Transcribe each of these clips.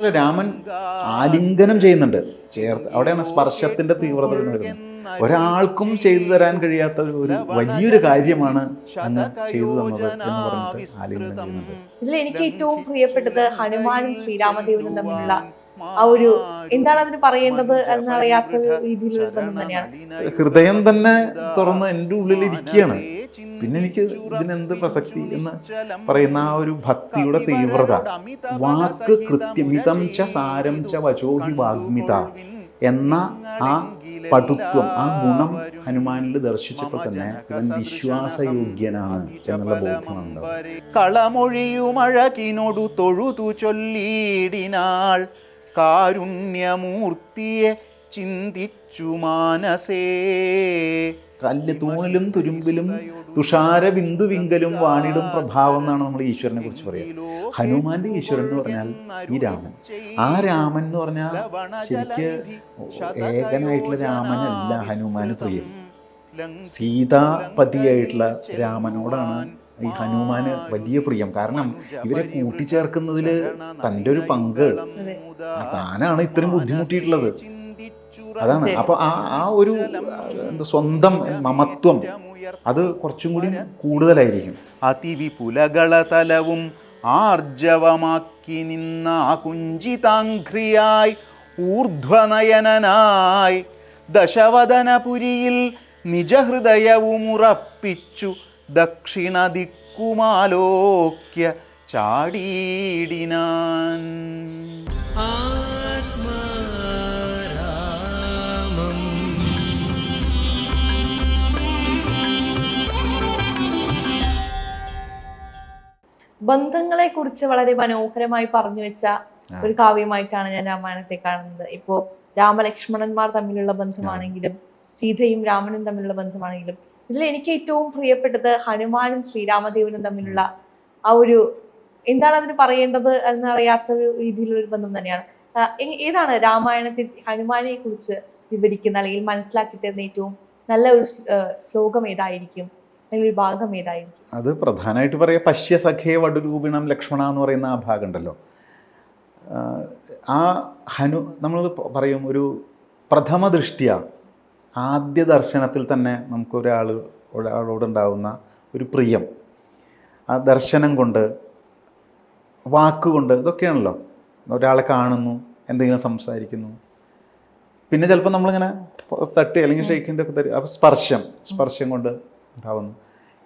രാമൻ ആലിംഗനം ചെയ്യുന്നുണ്ട്. ചേർത്ത് അവിടെയാണ് സ്പർശത്തിന്റെ തീവ്രത വരുന്നത്. ഒരാൾക്കും ചെയ്തു തരാൻ കഴിയാത്ത ഒരു വലിയൊരു കാര്യമാണ് അങ്ങ് ചെയ്തു തന്നത് എന്ന് പറഞ്ഞിട്ട് ആലിംഗനം ഇതിൽ എനിക്ക് ഏറ്റവും പ്രിയപ്പെട്ടത് ഹനുമാനും ശ്രീരാമദേവനും തമ്മിലുള്ള ആ ഒരു എന്താണ് അതിന് പറയേണ്ടത് എന്നറിയാത്ത രീതിയിലുള്ള ബന്ധം തന്നെയാണ്. ഹൃദയം തന്നെ തുറന്ന് എന്റെ ഉള്ളിൽ ഇരിക്കുകയാണ്. പിന്നെ എനിക്ക് ഇതിനെന്ത് പ്രസക്തി എന്ന് പറയുന്ന ആ ഒരു ഭക്തിയുടെ തീവ്രത. വാക്ക് കൃത്യമിതം ച സാരം ച വചോഹി വാഗ്മിത എന്ന ആ പടുത്വം ആ ഗുണം ഹനുമാനിൽ ദർശിച്ചപ്പോൾ തന്നെ ഇവൻ വിശ്വാസയോഗ്യനാണ് എന്നുള്ള ബോധ്യമുണ്ട് കളമൊഴിയുമഴകിനോടു തൊഴുതു ചൊല്ലിയിടിനാൾ കാരുണ്യമൂർത്തിയെ ചിന്തിച്ചു മാനസേ. കല്ല് തൂണിലും തുരുമ്പിലും തുഷാര ബിന്ദുവിങ്കലും വാണിടും പ്രഭാവം എന്നാണ് നമ്മൾ ഈശ്വരനെ കുറിച്ച് പറയുക ഹനുമാന്റെ ഈശ്വരൻ എന്ന് പറഞ്ഞാൽ ഈ രാമൻ. ആ രാമൻ എന്ന് പറഞ്ഞാൽ ശരിക്ക് ഏകനായിട്ടുള്ള രാമനല്ല ഹനുമാന് പ്രിയം. സീതാപതിയായിട്ടുള്ള രാമനോടാണ് ഈ ഹനുമാന് വലിയ പ്രിയം. കാരണം ഇവരെ കൂട്ടിച്ചേർക്കുന്നതിൽ തന്റെ ഒരു പങ്ക്. താനാണ് ഇത്രയും ബുദ്ധിമുട്ടിയിട്ടുള്ളത്. അതാണ്. അപ്പൊ ആ ആ ഒരു എന്താ സ്വന്തം മമത്വം അത് കുറച്ചും കൂടി കൂടുതലായിരിക്കും. അതിവിപുലകളതലവും ആർജവമാക്കി നിന്ന ആ കുഞ്ചിതാഘ്രിയായി ഊർധ്വനയനായി ദശവദനപുരിയിൽ നിജഹൃദയവും ഉറപ്പിച്ചു ദക്ഷിണ ദിക്കുമാലോക്യ ചാടീടിനാൻ ബന്ധങ്ങളെ കുറിച്ച് വളരെ മനോഹരമായി പറഞ്ഞു വെച്ച ഒരു കാവ്യമായിട്ടാണ് ഞാൻ രാമായണത്തെ കാണുന്നത്. ഇപ്പോ രാമലക്ഷ്മണന്മാർ തമ്മിലുള്ള ബന്ധമാണെങ്കിലും സീതയും രാമനും തമ്മിലുള്ള ബന്ധമാണെങ്കിലും ഇതിൽ എനിക്ക് ഏറ്റവും പ്രിയപ്പെട്ടത് ഹനുമാനും ശ്രീരാമദേവനും തമ്മിലുള്ള ആ ഒരു എന്താണ് അതിന് പറയേണ്ടത് എന്നറിയാത്ത ഒരു രീതിയിലുള്ള ഒരു ബന്ധം തന്നെയാണ് ഏതാണ് രാമായണത്തിൽ ഹനുമാനെ കുറിച്ച് വിവരിക്കുന്ന അല്ലെങ്കിൽ മനസ്സിലാക്കി തരുന്ന ഏറ്റവും നല്ല ഒരു ശ്ലോകം ഏതായിരിക്കും? അല്ലെങ്കിൽ ഭാഗം ഏതായിരിക്കും? അത് പ്രധാനമായിട്ട് പറയാം പശ്യ സഖേ വടുരൂപിണം ലക്ഷ്മണ എന്ന് പറയുന്ന ആ ഭാഗം ഉണ്ടല്ലോ ആ ഹനു നമ്മൾ പറയും ഒരു പ്രഥമ ദൃഷ്ടിയ ആദ്യ ദർശനത്തിൽ തന്നെ നമുക്ക് ഒരാൾ ഒരാളോടുണ്ടാവുന്ന ഒരു പ്രിയം. ആ ദർശനം കൊണ്ട് വാക്കുകൊണ്ട് ഇതൊക്കെയാണല്ലോ. ഒരാളെ കാണുന്നു എന്തെങ്കിലും സംസാരിക്കുന്നു. പിന്നെ ചിലപ്പോൾ നമ്മളിങ്ങനെ തട്ടി അല്ലെങ്കിൽ ഷെയ്ക്കിന്റെ ഒക്കെ തരും അപ്പോൾ സ്പർശം സ്പർശം കൊണ്ട് ഉണ്ടാവുന്നു.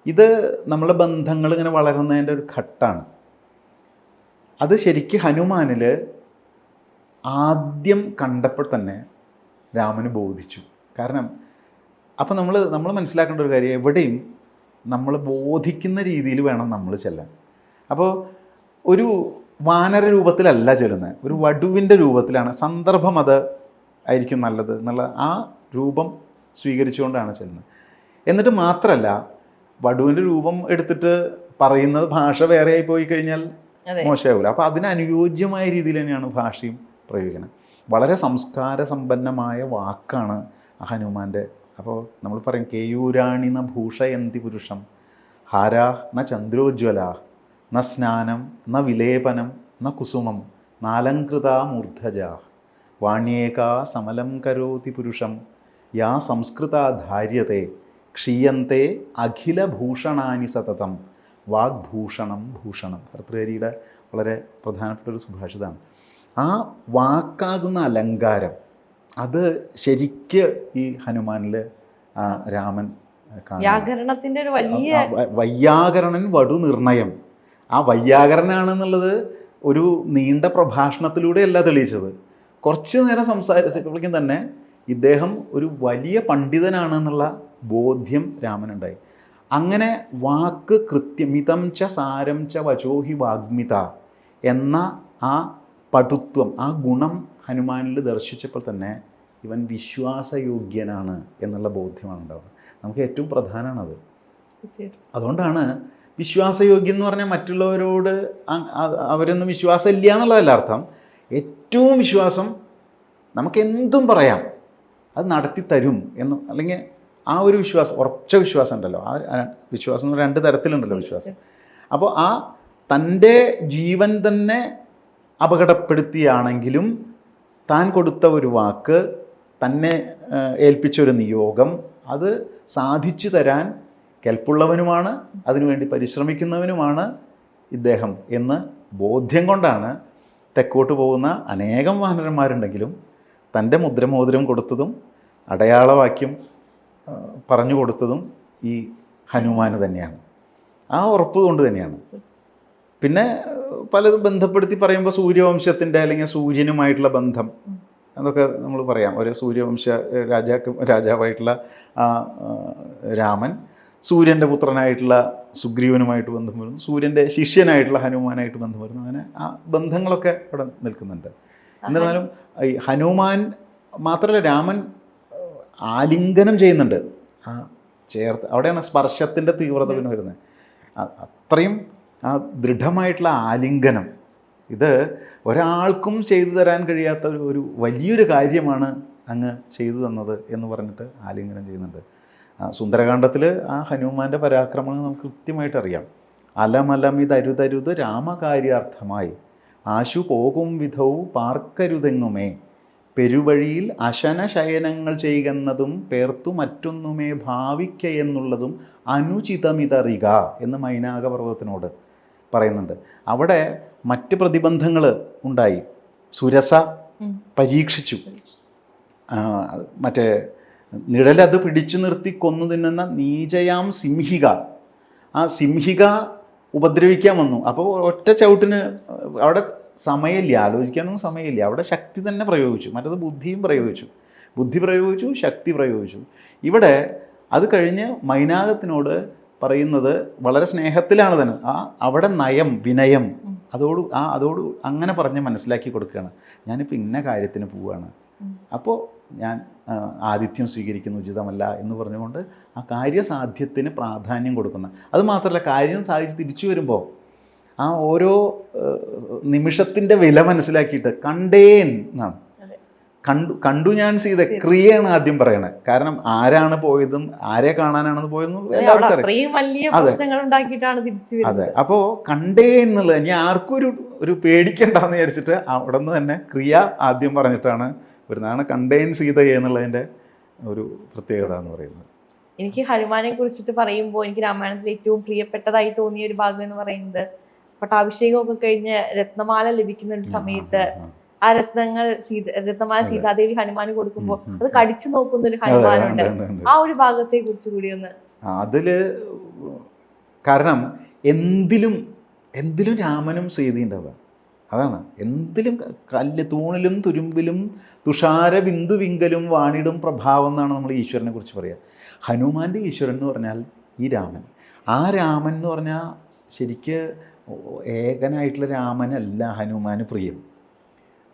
ഇത് നമ്മളെ ബന്ധങ്ങൾ ഇങ്ങനെ വളരുന്നതിന്റെ ഒരു ഘട്ടമാണ് അത് ശരിക്കും ഹനുമാനിൽ ആദ്യം കണ്ടപ്പോൾ തന്നെ രാമന് ബോധിച്ചു. കാരണം അപ്പം നമ്മൾ നമ്മൾ മനസ്സിലാക്കേണ്ട ഒരു കാര്യം എവിടെയും നമ്മൾ ബോധിക്കുന്ന രീതിയിൽ വേണം നമ്മൾ ചെല്ലാൻ. അപ്പോൾ ഒരു വാനര രൂപത്തിലല്ല ചെല്ലുന്നത് ഒരു വടുവിന്റെ രൂപത്തിലാണ്. സന്ദർഭം അത് ആയിരിക്കും നല്ലത് എന്നുള്ള ആ രൂപം സ്വീകരിച്ചുകൊണ്ടാണ് ചെല്ലുന്നത് എന്നിട്ട് മാത്രമല്ല വടുവിന്റെ രൂപം എടുത്തിട്ട് പറയുന്നത് ഭാഷ വേറെയായി പോയി കഴിഞ്ഞാൽ മോശമാവില്ല അപ്പോൾ അതിന് അനുയോജ്യമായ രീതിയിൽ തന്നെയാണ് ഭാഷയും പ്രയോഗിക്കുന്നത് വളരെ സംസ്കാര സമ്പന്നമായ വാക്കാണ് ഹനുമാന്റെ. അപ്പോൾ നമ്മൾ പറയും കേയൂരാണി ന ഭൂഷയന്തി പുരുഷം ഹാരാ ന ചന്ദ്രോജ്വല ന സ്നാനം ന വിലേപനം ന കുസുമം നാലങ്കൃത മൂർധജ വാണ്യേകാ സമലം കരോതി പുരുഷം യാ സംസ്കൃത ധാര്യത്തെ ക്ഷീയന്തെ അഖിലഭൂഷണാനി സതതം വാഗ്ഭൂഷണം ഭൂഷണം. ഭർത്തൃഹരിയുടെ വളരെ പ്രധാനപ്പെട്ട ഒരു സുഭാഷിതമാണ്. ആ വാക്കാകുന്ന അലങ്കാരം അത് ശരിക്ക് ഈ ഹനുമാനിൽ രാമൻ വ്യാകരണത്തിന്റെ ഒരു വലിയ വയ്യാകരണൻ വൈയാകരണൻ വടു നിർണയം. ആ വൈയാകരണനാണെന്നുള്ളത് ഒരു നീണ്ട പ്രഭാഷണത്തിലൂടെ അല്ല തെളിയിച്ചത്. കുറച്ച് നേരം സംസാരിച്ചപ്പോഴേക്കും തന്നെ ഇദ്ദേഹം ഒരു വലിയ പണ്ഡിതനാണെന്നുള്ള ബോധ്യം രാമനുണ്ടായി. അങ്ങനെ വാക്ക് കൃത്യമിതം ച സാരം ച വചോഹി വാഗ്മിത എന്ന ആ പടുത്വം ആ ഗുണം ഹനുമാനിൽ ദർശിച്ചപ്പോൾ തന്നെ ഇവൻ വിശ്വാസയോഗ്യനാണ് എന്നുള്ള ബോധ്യമാണ് ഉണ്ടാവുന്നത് നമുക്ക് ഏറ്റവും പ്രധാനമാണത്. അതുകൊണ്ടാണ് വിശ്വാസയോഗ്യം എന്ന് പറഞ്ഞാൽ മറ്റുള്ളവരോട് അവരൊന്നും വിശ്വാസം ഇല്ല എന്നുള്ളതല്ല അർത്ഥം. ഏറ്റവും വിശ്വാസം നമുക്ക് എന്തും പറയാം. അത് നടത്തി തരും എന്ന് അല്ലെങ്കിൽ ആ ഒരു വിശ്വാസം ഉറച്ച വിശ്വാസം ഉണ്ടല്ലോ. ആ വിശ്വാസം എന്ന് രണ്ട് തരത്തിലുണ്ടല്ലോ വിശ്വാസം. അപ്പോൾ ആ തന്റെ ജീവൻ തന്നെ അപകടപ്പെടുത്തിയാണെങ്കിലും താൻ കൊടുത്ത ഒരു വാക്ക് തന്നെ ഏൽപ്പിച്ചൊരു നിയോഗം. അത് സാധിച്ചു തരാൻ കെൽപ്പുള്ളവനുമാണ് അതിനുവേണ്ടി പരിശ്രമിക്കുന്നവനുമാണ് ഇദ്ദേഹം എന്ന് ബോധ്യം കൊണ്ടാണ് തെക്കോട്ട് പോകുന്ന അനേകം വാനരന്മാരുണ്ടെങ്കിലും തന്റെ മുദ്രമോതിരം കൊടുത്തതും അടയാളവാക്യം പറഞ്ഞു കൊടുത്തതും ഈ ഹനുമാന് തന്നെയാണ്. ആ ഉറപ്പ് കൊണ്ട് തന്നെയാണ്. പിന്നെ പലതും ബന്ധപ്പെടുത്തി പറയുമ്പോൾ സൂര്യവംശത്തിന്റെ അല്ലെങ്കിൽ സൂര്യനുമായിട്ടുള്ള ബന്ധം. അതൊക്കെ നമ്മൾ പറയാം. ഒരു സൂര്യവംശ രാജാക്ക് രാജാവായിട്ടുള്ള ആ, രാമൻ സൂര്യന്റെ പുത്രനായിട്ടുള്ള സുഗ്രീവനുമായിട്ട് ബന്ധം വരുന്നു. സൂര്യന്റെ ശിഷ്യനായിട്ടുള്ള ഹനുമാനായിട്ട് ബന്ധം വരുന്നു. അങ്ങനെ ആ ബന്ധങ്ങളൊക്കെ അവിടെ നിൽക്കുന്നുണ്ട്. എന്നിരുന്നാലും ഈ ഹനുമാൻ മാത്രമല്ല രാമൻ ആലിംഗനം ചെയ്യുന്നുണ്ട്. ആ ചേർത്ത് അവിടെയാണ് സ്പർശത്തിന്റെ തീവ്രത പിന്നെ വരുന്നത്. അത്രയും ആ ദൃഢമായിട്ടുള്ള ആലിംഗനം. ഇത് ഒരാൾക്കും ചെയ്തു തരാൻ കഴിയാത്ത ഒരു വലിയൊരു കാര്യമാണ് അങ്ങ് ചെയ്തു തന്നത് എന്ന് പറഞ്ഞിട്ട് ആലിംഗനം ചെയ്യുന്നുണ്ട്. സുന്ദരകാന്ഡത്തിൽ ആ ഹനുമാന്റെ പരാക്രമങ്ങൾ നമുക്ക് കൃത്യമായിട്ട് അറിയാം. അലമലമിതരുതരുത് രാമകാര്യാർത്ഥമായി. ആശു പോകും വിധവും പാർക്കരുതെങ്ങുമേ? പെരുവഴിയിൽ അശനശയനങ്ങൾ ചെയ്യുന്നതും പേർത്തു മറ്റൊന്നുമേ ഭാവിക്ക എന്നുള്ളതും അനുചിതമിതറിക എന്ന് മൈനാക പർവതത്തിനോട് പറയുന്നുണ്ട്. അവിടെ മറ്റ് പ്രതിബന്ധങ്ങൾ ഉണ്ടായി. സുരസ പരീക്ഷിച്ചു. മറ്റേ നിഴലത് പിടിച്ചു നിർത്തി കൊന്നു തിന്നുന്ന നീചയാം സിംഹിക. ആ സിംഹിക ഉപദ്രവിക്കാൻ വന്നു. അപ്പോൾ ഒറ്റ ചവിട്ടിന് അവിടെ സമയമില്ല ആലോചിക്കാനൊന്നും സമയമില്ല. അവിടെ ശക്തി തന്നെ പ്രയോഗിച്ചു. മറ്റത് ബുദ്ധിയും പ്രയോഗിച്ചു. ബുദ്ധി പ്രയോഗിച്ചു ശക്തി പ്രയോഗിച്ചു. ഇവിടെ അത് കഴിഞ്ഞ് മൈനാകത്തിനോട് പറയുന്നത് വളരെ സ്നേഹത്തിലാണ് തന്നെ. ആ അവിടെ നയം വിനയം അതോട് ആ അതോട് അങ്ങനെ പറഞ്ഞ് മനസ്സിലാക്കി കൊടുക്കുകയാണ്. ഞാനിപ്പോൾ ഇന്ന കാര്യത്തിന് പോവുകയാണ് അപ്പോൾ ഞാൻ ആതിഥ്യം സ്വീകരിക്കുന്ന ഉചിതമല്ല എന്ന് പറഞ്ഞുകൊണ്ട് ആ കാര്യസാധ്യത്തിന് പ്രാധാന്യം കൊടുക്കുന്ന. അത് മാത്രമല്ല കാര്യം സാധിച്ച് തിരിച്ചു വരുമ്പോൾ ആ ഓരോ നിമിഷത്തിന്റെ വില മനസ്സിലാക്കിയിട്ട് കണ്ടേൻ എന്നാണ്. കണ്ടു കണ്ടു ഞാൻ സീത ക്രിയയാണ് ആദ്യം പറയണത് കാരണം ആരാണ് പോയതും ആരെ കാണാനാണെന്ന് പോയതും അതെ, അപ്പോൾ കണ്ടേ എന്നുള്ളത് ഇനി ആർക്കും ഒരു ഒരു പേടിക്കണ്ടെന്ന് വിചാരിച്ചിട്ട് അവിടെ നിന്ന് തന്നെ ക്രിയ ആദ്യം പറഞ്ഞിട്ടാണ് വരുന്നതാണ് കണ്ടേൻ സീത എന്നുള്ളതിന്റെ ഒരു പ്രത്യേകത എന്ന് പറയുന്നത്. എനിക്ക് ഹനുമാനെ കുറിച്ചിട്ട് പറയുമ്പോൾ എനിക്ക് രാമായണത്തിൽ ഏറ്റവും പ്രിയപ്പെട്ടതായി തോന്നിയ ഒരു ഭാഗം എന്ന് പറയുന്നത് പട്ടാഭിഷേകമൊക്കെ കഴിഞ്ഞ് രത്നമാല ലഭിക്കുന്ന ഒരു സമയത്ത് ആ, രത്നങ്ങൾ സീത രത്നമാല സീതാദേവി ഹനുമാന് കൊടുക്കുമ്പോൾ അത് കടിച്ചു നോക്കുന്ന ഒരു. ഹനുമാനുണ്ട്. ആ ഒരു ഭാഗത്തെ കുറിച്ച് കൂടി ഒന്ന് അതിൽ കാരണം എന്തിലും എന്തിലും രാമനും സീതയുണ്ടാവുക അതാണ്. എന്തിലും കല്ല് തൂണിലും തുരുമ്പിലും തുഷാര ബിന്ദുവിങ്കലും വാണിടും പ്രഭാവം എന്നാണ് നമ്മൾ ഈശ്വരനെ കുറിച്ച് പറയുക ഹനുമാന്റെ ഈശ്വരൻ എന്ന് പറഞ്ഞാൽ ഈ രാമൻ. ആ രാമൻ എന്ന് പറഞ്ഞാൽ ശരിക്ക് ഏകനായിട്ടുള്ള രാമനല്ല ഹനുമാന് പ്രിയം.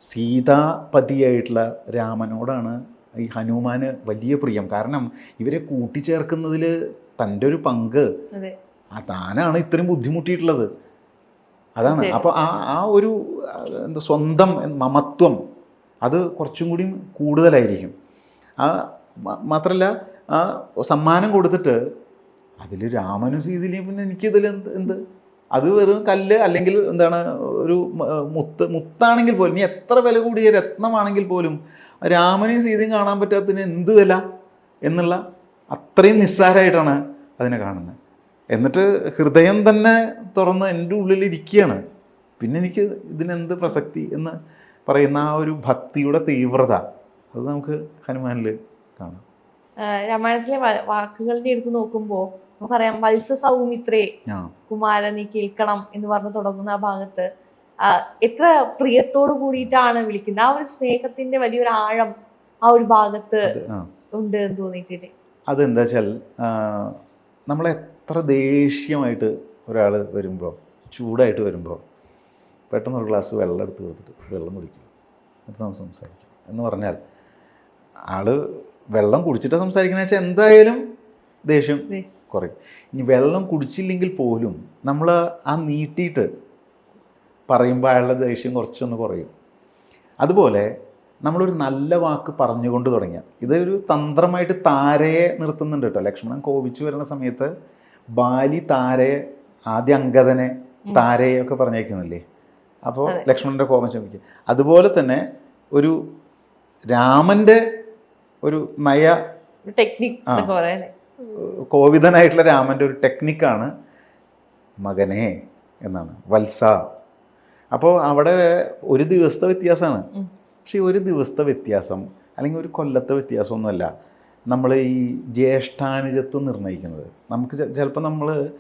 സീതാപതിയായിട്ടുള്ള രാമനോടാണ് ഈ ഹനുമാന് വലിയ പ്രിയം. കാരണം ഇവരെ കൂട്ടിച്ചേർക്കുന്നതിൽ തന്റെ ഒരു പങ്ക്. ആ താനാണ് ഇത്രയും ബുദ്ധിമുട്ടിയിട്ടുള്ളത്. അതാണ്. അപ്പോൾ ആ ആ ഒരു എന്താ സ്വന്തം മമത്വം അത് കുറച്ചും കൂടി കൂടുതലായിരിക്കും. ആ മാത്രമല്ല മാത്രല്ല ആ സമ്മാനം കൊടുത്തിട്ട് അതിൽ രാമനും സീതയിലും പിന്നെ എനിക്കിതിൽ എന്ത് എന്ത്? അത് വെറും കല്ല് അല്ലെങ്കിൽ എന്താണ് ഒരു മുത്ത് മുത്താണെങ്കിൽ പോലും നീ എത്ര വില കൂടിയ രത്നമാണെങ്കിൽ പോലും രാമനെയും സീതയും കാണാൻ പറ്റാത്തതിന് എന്ത് വില എന്നുള്ള അത്രയും നിസ്സാരമായിട്ടാണ് അതിനെ കാണുന്നത്. എന്നിട്ട് ഹൃദയം തന്നെ തുറന്ന് എന്റെ ഉള്ളിൽ ഇരിക്കുകയാണ്. പിന്നെ എനിക്ക് ഇതിനെന്ത് പ്രസക്തി എന്ന് പറയുന്ന ആ ഒരു ഭക്തിയുടെ തീവ്രത അത് നമുക്ക് ഹനുമാനിൽ കാണാം. രാമായണത്തിലെ വാക്കുകളുടെ എടുത്ത് നോക്കുമ്പോൾ നമുക്കറിയാം വത്സ സൗമിത്രേ കുമാര നീ കേൾക്കണം എന്ന് പറഞ്ഞ് തുടങ്ങുന്ന ആ ഭാഗത്ത് എത്ര പ്രിയത്തോട് കൂടിയിട്ടാണ് വിളിക്കുന്നത്. ആ ഒരു സ്നേഹത്തിന്റെ വലിയൊരു ആഴം ആ ഒരു ഭാഗത്ത് ഉണ്ട് എന്ന് തോന്നിയിട്ടില്ലേ അതെന്താ വെച്ചാൽ നമ്മൾ എത്ര ദേഷ്യമായിട്ട് ഒരാൾ വരുമ്പോൾ ചൂടായിട്ട് വരുമ്പോൾ പെട്ടെന്ന് ഒരു ഗ്ലാസ് വെള്ളം എടുത്ത് കൊടുത്തിട്ട് വെള്ളം കുടിക്കും. എന്നിട്ട് നമ്മൾ സംസാരിക്കും. എന്ന് പറഞ്ഞാൽ ആൾ വെള്ളം കുടിച്ചിട്ട് സംസാരിക്കണ വെച്ചാൽ എന്തായാലും ദേഷ്യം. കുറയും. ഇനി വെള്ളം കുടിച്ചില്ലെങ്കിൽ പോലും നമ്മൾ ആ നീട്ടിയിട്ട് പറയുമ്പോൾ അയാളുടെ ദേഷ്യം കുറച്ചൊന്ന് കുറയും. അതുപോലെ നമ്മളൊരു നല്ല വാക്ക് പറഞ്ഞുകൊണ്ട് തുടങ്ങിയ. ഇതൊരു തന്ത്രമായിട്ട് താരയെ നിർത്തുന്നുണ്ട് കേട്ടോ. ലക്ഷ്മണൻ കോപിച്ചു വരുന്ന സമയത്ത് ബാലി താരയെ ആദ്യ അങ്കദനെ താരയൊക്കെ താരയെ ഒക്കെ പറഞ്ഞേക്കുന്നില്ലേ അപ്പോൾ ലക്ഷ്മണന്റെ കോപം ശമിക്കും. അതുപോലെ തന്നെ ഒരു രാമന്റെ ഒരു നയ ടെക്നിക് കോവിതനായിട്ടുള്ള രാമന്റെ ഒരു ടെക്നിക്കാണ് മകനെ എന്നാണ് വത്സ. അപ്പോൾ അവിടെ ഒരു ദിവസത്തെ വ്യത്യാസമാണ്. പക്ഷേ ഒരു ദിവസത്തെ വ്യത്യാസം അല്ലെങ്കിൽ ഒരു കൊല്ലത്തെ വ്യത്യാസമൊന്നുമല്ല. നമ്മൾ ഈ ജ്യേഷ്ഠാനുജത്വം നിർണയിക്കുന്നത്. നമുക്ക് ചിലപ്പോൾ നമ്മൾ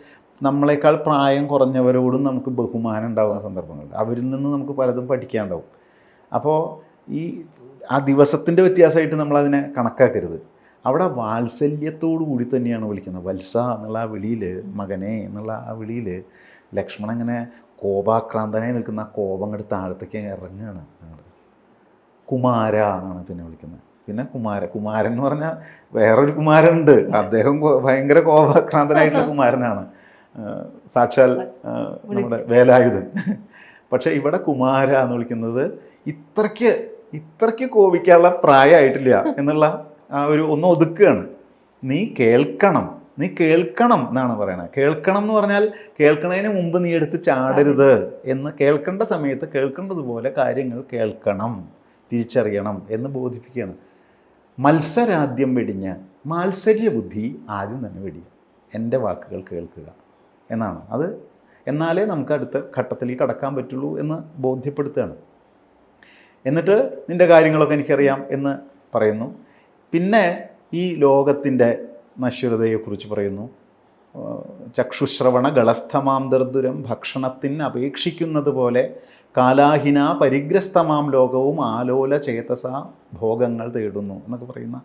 നമ്മളെക്കാൾ പ്രായം കുറഞ്ഞവരോടും നമുക്ക് ബഹുമാനം ഉണ്ടാകുന്ന സന്ദർഭങ്ങളുണ്ട്. അവരിൽ നിന്ന് നമുക്ക് പലതും പഠിക്കാനുണ്ടാവും. അപ്പോൾ ഈ ആ ദിവസത്തിന്റെ വ്യത്യാസമായിട്ട് നമ്മൾ അതിനെ കണക്കാക്കരുത്. അവിടെ വാത്സല്യത്തോടു കൂടി തന്നെയാണ് വിളിക്കുന്നത്. വത്സ എന്നുള്ള ആ വിളിയിൽ മകനെ എന്നുള്ള ആ വിളിയിൽ ലക്ഷ്മണൻ ഇങ്ങനെ കോപാക്രാന്തനായി നിൽക്കുന്ന ആ കോപം അങ്ങോട്ട് താഴത്തേക്ക് ഇറങ്ങുകയാണ് കുമാര എന്നാണ് പിന്നെ വിളിക്കുന്നത്. പിന്നെ കുമാര. കുമാരൻ എന്ന് പറഞ്ഞാൽ വേറൊരു കുമാരനുണ്ട്. അദ്ദേഹം ഭയങ്കര കോപാക്രാന്തനായിട്ടുള്ള കുമാരനാണ്. സാക്ഷാൽ നമ്മുടെ വേലായുധൻ. പക്ഷേ ഇവിടെ കുമാര എന്ന് വിളിക്കുന്നത് ഇത്രയ്ക്ക് ഇത്രയ്ക്ക് കോപിക്കാനുള്ള പ്രായമായിട്ടില്ല എന്നുള്ള ഒരു ഒന്ന് ഒതുക്കുകയാണ്. നീ കേൾക്കണം. നീ കേൾക്കണം എന്നാണ് പറയുന്നത് കേൾക്കണം എന്ന് പറഞ്ഞാൽ കേൾക്കണതിന് മുമ്പ് നീ എടുത്ത് ചാടരുത് എന്ന് കേൾക്കേണ്ട സമയത്ത് കേൾക്കേണ്ടതുപോലെ കാര്യങ്ങൾ കേൾക്കണം തിരിച്ചറിയണം എന്ന് ബോധിപ്പിക്കുകയാണ്. മത്സരാദ്യം വെടിഞ്ഞ് മാത്സര്യ ബുദ്ധി ആദ്യം തന്നെ വെടിയുക എന്റെ വാക്കുകൾ കേൾക്കുക എന്നാണ്. അത് എന്നാലേ നമുക്ക് അടുത്ത ഘട്ടത്തിലേക്ക് കടക്കാൻ പറ്റുള്ളൂ എന്ന് ബോധ്യപ്പെടുത്തുകയാണ്. എന്നിട്ട് നിന്റെ കാര്യങ്ങളൊക്കെ എനിക്കറിയാം എന്ന് പറയുന്നു. പിന്നെ ഈ ലോകത്തിന്റെ നശ്വരതയെക്കുറിച്ച് പറയുന്നു. ചക്ഷുശ്രവണ ഗളസ്ഥമാം ദർദുരം ഭക്ഷണത്തിന് അപേക്ഷിക്കുന്നത് പോലെ കാലാഹിന പരിഗ്രസ്തമാം ലോകവും ആലോല ചേതസ ഭോഗങ്ങൾ തേടുന്നു എന്നൊക്കെ പറയുന്ന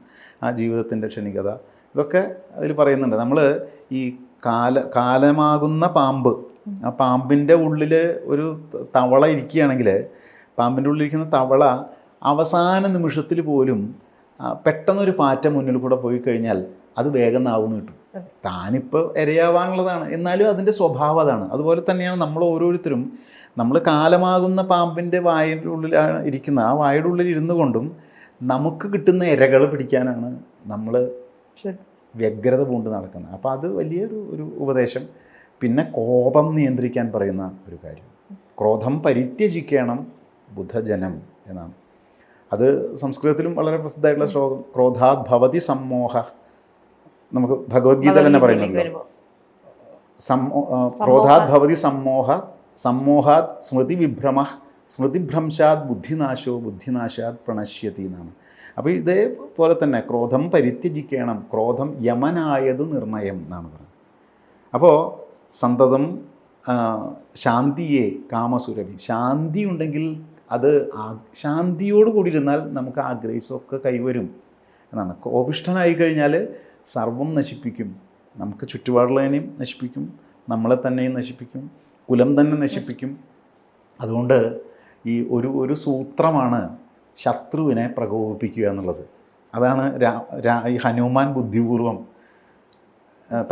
ആ ജീവിതത്തിന്റെ ക്ഷണികത. ഇതൊക്കെ അതിൽ പറയുന്നുണ്ട്. നമ്മൾ ഈ കാല കാലമാകുന്ന പാമ്പ് ആ പാമ്പിന്റെ ഉള്ളിൽ ഒരു തവള ഇരിക്കുകയാണെങ്കിൽ പാമ്പിന്റെ ഉള്ളിലിരിക്കുന്ന തവള അവസാന നിമിഷത്തിൽ പോലും പെട്ടെന്നൊരു പാറ്റ മുന്നിൽ കൂടെ പോയി കഴിഞ്ഞാൽ അത് വേഗം നാവും കിട്ടും. താനിപ്പോൾ ഇരയാവാനുള്ളതാണ്. എന്നാലും അതിന്റെ സ്വഭാവം അതാണ്. അതുപോലെ തന്നെയാണ് നമ്മൾ ഓരോരുത്തരും നമ്മൾ കാലമാകുന്ന പാമ്പിന്റെ വായുടെ ഉള്ളിലാണ് ഇരിക്കുന്ന ആ വായുടെ ഉള്ളിൽ ഇരുന്നു കൊണ്ടും നമുക്ക് കിട്ടുന്ന ഇരകൾ പിടിക്കാനാണ് നമ്മൾ. വ്യഗ്രത പൂണ്ട് നടക്കുന്നത്. അപ്പോൾ അത് വലിയൊരു ഒരു ഉപദേശം. പിന്നെ കോപം നിയന്ത്രിക്കാൻ പറയുന്ന ഒരു കാര്യം. ക്രോധം പരിത്യജിക്കണം. ബുധജനം എന്നാണ്. അത് സംസ്കൃതത്തിലും വളരെ പ്രസിദ്ധമായിട്ടുള്ള ശ്ലോകം ക്രോധാത് ഭവതി സമ്മോഹ. നമുക്ക് ഭഗവത്ഗീത തന്നെ പറയുന്നുണ്ട്. സമ്മോ ക്രോധാത് ഭവതി സമ്മോഹ സമ്മോഹാത് സ്മൃതി വിഭ്രമ സ്മൃതിഭ്രംശാത് ബുദ്ധിനാശോ ബുദ്ധിനാശാത് പ്രണശ്യതി എന്നാണ്. അപ്പോൾ ഇതേപോലെ തന്നെ ക്രോധം പരിത്യജിക്കണം ക്രോധം യമനായത് നിർണയം എന്നാണ് പറയുന്നത്. അപ്പോൾ സന്തതം ശാന്തിയെ കാമസുരഭി ശാന്തി ഉണ്ടെങ്കിൽ അത് ആ ശാന്തിയോട് കൂടി ഇരുന്നാൽ നമുക്ക് ആഗ്രഹിച്ചതൊക്കെ കൈവരും. എന്നാണ് കോപിഷ്ഠനായി കഴിഞ്ഞാൽ സർവം നശിപ്പിക്കും. നമുക്ക് ചുറ്റുപാടുള്ളതിനെയും നശിപ്പിക്കും. നമ്മളെ തന്നെയും നശിപ്പിക്കും. കുലം തന്നെ നശിപ്പിക്കും. അതുകൊണ്ട് ഈ ഒരു ഒരു സൂത്രമാണ് ശത്രുവിനെ പ്രകോപിപ്പിക്കുക എന്നുള്ളത്. അതാണ് ഈ ഹനുമാൻ ബുദ്ധിപൂർവം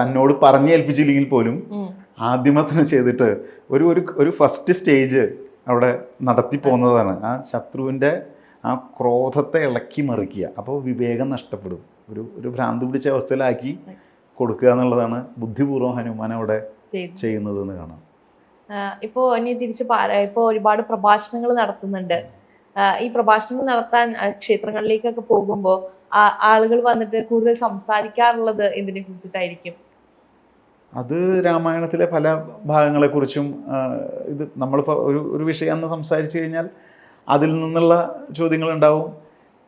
തന്നോട് പറഞ്ഞേൽപ്പിച്ചില്ലെങ്കിൽ പോലും ആദ്യമത്തിന് ആദ്യമേ തന്നെ ചെയ്തിട്ട് ഒരു ഒരു ഫസ്റ്റ് സ്റ്റേജ് അവിടെ നടത്തി പോകുന്നതാണ്. ആ ശത്രുവിന്റെ ആ ക്രോധത്തെ ഇളക്കി മറിക്കുക. അപ്പോൾ വിവേകം നഷ്ടപ്പെടും. ഒരു ഒരു ഭ്രാന്ത് പിടിച്ച അവസ്ഥയിലാക്കി കൊടുക്കുക എന്നുള്ളതാണ് ബുദ്ധിപൂർവം ഹനുമാൻ അവിടെ ചെയ്യുന്നത്. എന്ന് കാണാം. ഇപ്പോൾ ഇപ്പോ ഇനി തിരിച്ച് ഇപ്പോൾ ഇപ്പോ ഒരുപാട് പ്രഭാഷണങ്ങൾ നടത്തുന്നുണ്ട്. ഈ പ്രഭാഷണങ്ങൾ നടത്താൻ ക്ഷേത്രങ്ങളിലേക്കൊക്കെ പോകുമ്പോൾ ആളുകൾ വന്നിട്ട് കൂടുതൽ സംസാരിക്കാറുള്ളത് എന്തിനെ കുറിച്ചിട്ടായിരിക്കും? അത് രാമായണത്തിലെ പല ഭാഗങ്ങളെക്കുറിച്ചും ഇത് നമ്മളിപ്പോൾ ഒരു ഒരു വിഷയം അന്ന് സംസാരിച്ചു കഴിഞ്ഞാൽ അതിൽ നിന്നുള്ള ചോദ്യങ്ങളുണ്ടാവും.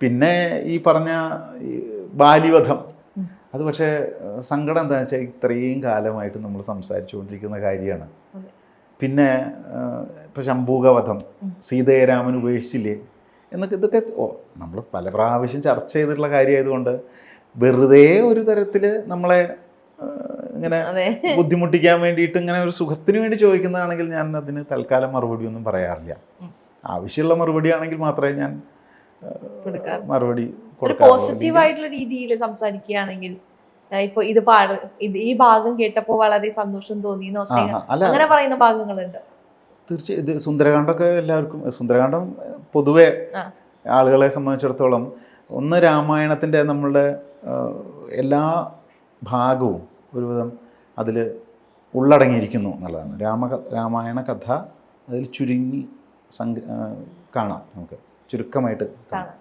പിന്നെ ഈ പറഞ്ഞ ബാലിവധം അത് പക്ഷേ സങ്കടം എന്താണെന്ന് വെച്ചാൽ ഇത്രയും കാലമായിട്ട് നമ്മൾ സംസാരിച്ചുകൊണ്ടിരിക്കുന്ന കാര്യമാണ്. പിന്നെ ഇപ്പോൾ ശംഭൂകവധം. സീതയെ രാമൻ ഉപേക്ഷിച്ചില്ലേ? എന്നൊക്കെ ഇതൊക്കെ ഓ നമ്മൾ പല പ്രാവശ്യം ചർച്ച ചെയ്തിട്ടുള്ള കാര്യമായതുകൊണ്ട് വെറുതെ ഒരു തരത്തിൽ നമ്മളെ ഇങ്ങനെ ബുദ്ധിമുട്ടിക്കാൻ വേണ്ടിയിട്ട് ഇങ്ങനെ ഒരു സുഖത്തിന് വേണ്ടി ചോദിക്കുന്നതാണെങ്കിൽ ഞാൻ അതിന് തൽക്കാലം മറുപടി ഒന്നും പറയാറില്ല. ആവശ്യമുള്ള മറുപടി ആണെങ്കിൽ മാത്രമേ ഞാൻ മറുപടി പോസിറ്റീവായിട്ടുള്ള രീതിയിൽ സംസാരിക്കുകയാണെങ്കിൽ ഇപ്പൊ ഇത് പാട് ഇത് ഈ ഭാഗം കേട്ടപ്പോൾ വളരെ സന്തോഷം തോന്നി അങ്ങനെ പറയുന്ന ഭാഗങ്ങളുണ്ട്. തീർച്ചയായും ഇത് സുന്ദരകാന്ഡമൊക്കെ എല്ലാവർക്കും സുന്ദരകാന്ഡം പൊതുവെ ആളുകളെ സംബന്ധിച്ചിടത്തോളം ഒന്ന് രാമായണത്തിന്റെ നമ്മളുടെ എല്ലാ ഭാഗവും ഒരുവിധം അതിൽ ഉള്ളടങ്ങിയിരിക്കുന്നു എന്നുള്ളതാണ്. രാമ രാമായണ കഥ അതിൽ ചുരുങ്ങി സംഘ കാണാം നമുക്ക്. ചുരുക്കമായിട്ട് കാണാം.